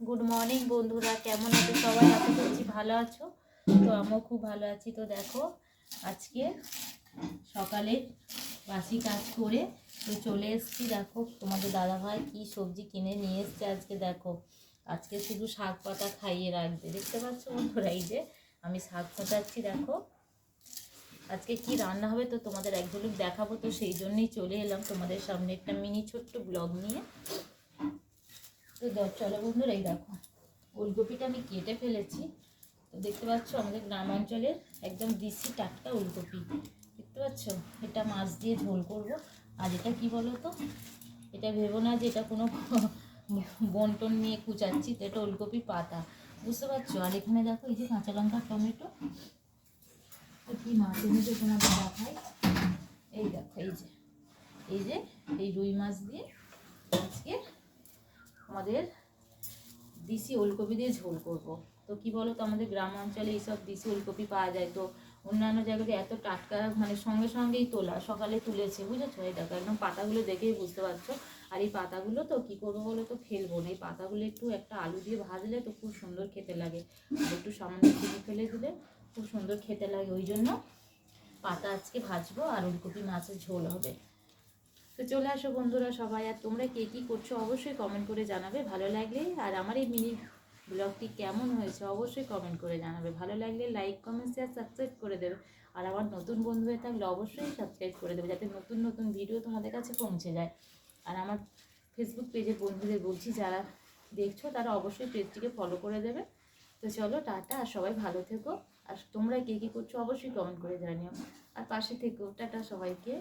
Good morning বন্ধুরা। কেমন আছো সবাই? আশা করছি ভালো আছো। তো আমিও খুব ভালো আছি। তো দেখো, আজকে সকালে বাসি কাজ করে তো চলে এসেছি। দেখো, তোমাদের দাদাভাই কি সবজি কিনে নিয়ে এসছে আজকে, দেখো। আজকে শুধু শাক পাতা খাইয়ে রাখবে। দেখতে পাচ্ছ বন্ধুরা, এই যে আমি শাক পাতাচ্ছি দেখো। আজকে কি রান্না হবে তো তোমাদের এক ঝলক দেখাবো। তো সেই জন্যই চলে এলাম তোমাদের সামনে একটা মিনি ছোট্ট ব্লগ নিয়ে। তো চলো বন্ধুরা এই দেখো, ওলকপিটা আমি কেটে ফেলেছি। তো দেখতে পাচ্ছ আমাদের গ্রামাঞ্চলের একদম দেশি টাটকা ওলকপি। দেখতে পাচ্ছ? এটা মাছ দিয়ে ঝোল করব। আর এটা কি বলো তো এটা ভেবো না যে এটা কোনো বন্টন নিয়ে কুচাচ্ছি, তো এটা ওলকপি পাতা। বুঝতে পারছ? আর এখানে দেখো এই যে কাঁচা লঙ্কা টমেটো। কি মাছ এনেছে তোমাদের দেখাই? এই দেখো, এই যে এই যে, এই রুই মাছ দিয়ে আমাদের দিশি ওলকপি দিয়ে ঝোল করব। তো কি বলো তো আমাদের গ্রাম অঞ্চলে এইসব দিশি ওলকপি পাওয়া যায়। তো অন্যান্য জায়গাতে এত টাটকা মানে সঙ্গে সঙ্গেই তোলা, সকালে তুলেছে, বুঝেছ? এই দেখো, একদম পাতাগুলো দেখেই বুঝতে পারছ। আর এই পাতাগুলো তো কি করব বলো তো, ফেলব না। এই পাতাগুলো একটু একটা আলু দিয়ে ভাজলে তো খুব সুন্দর খেতে লাগে। আর একটু সামান্য চিনি ফেলে দিলে খুব সুন্দর খেতে লাগে। ওই জন্য পাতা আজকে ভাজবো আর ওলকপি মাছের ঝোল হবে। তো চলে আসো বন্ধুরা সবাই, আর তোমরা কে কী করছ অবশ্যই কমেন্ট করে জানাবে, ভালো লাগলে। আর আমার এই মিনি ব্লগটি কেমন হয়েছে অবশ্যই কমেন্ট করে জানাবে। ভালো লাগলে লাইক কমেন্ট শেয়ার সাবস্ক্রাইব করে দেবে। আর আমার নতুন বন্ধু হয়ে থাকলে অবশ্যই সাবস্ক্রাইব করে দেবে, যাতে নতুন নতুন ভিডিও তোমাদের কাছে পৌঁছে যায়। আর আমার ফেসবুক পেজে বন্ধুদের বলছি, যারা দেখছ তারা অবশ্যই পেজটিকে ফলো করে দেবে। তো চলো, টাটা, আর সবাই ভালো থেকো। আর তোমরা কে কী করছ অবশ্যই কমেন্ট করে জানিও। আর পাশে থেকো, টাটা সবাইকে।